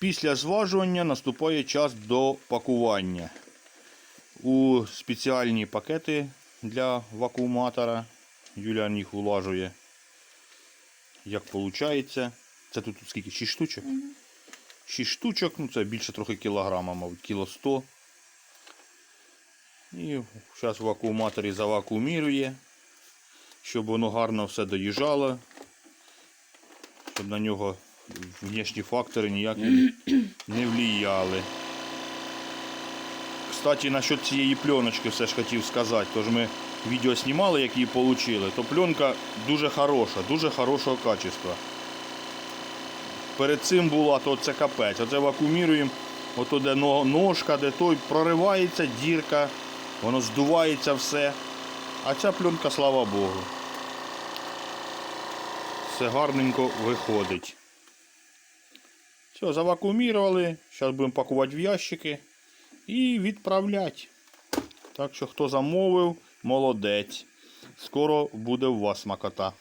Після зважування наступає час до пакування. У спеціальні пакети для вакууматора. Юліан їх улажує. Як виходить. Це тут скільки? 6 штучок? 6 штучок, ну це більше трохи кілограма, мабуть, кіло 100. І зараз в вакууматорі завакуумірує, щоб воно гарно все доїжджало, щоб на нього внешні фактори ніякі не влияли. Кстати, насчет цієї пленочки все ж хотів сказати. Тож ми відео знімали, як її отримали, то пленка дуже хороша, дуже хорошого качества. Перед цим була, то це капець. Оце вакууміруємо, ото де ножка, де той проривається дірка, воно здувається все. А ця пленка, слава Богу. Все гарненько виходить. Все, завакуумірували. Зараз будемо пакувати в ящики і відправляти. Так що, хто замовив, молодець. Скоро буде у вас смакота.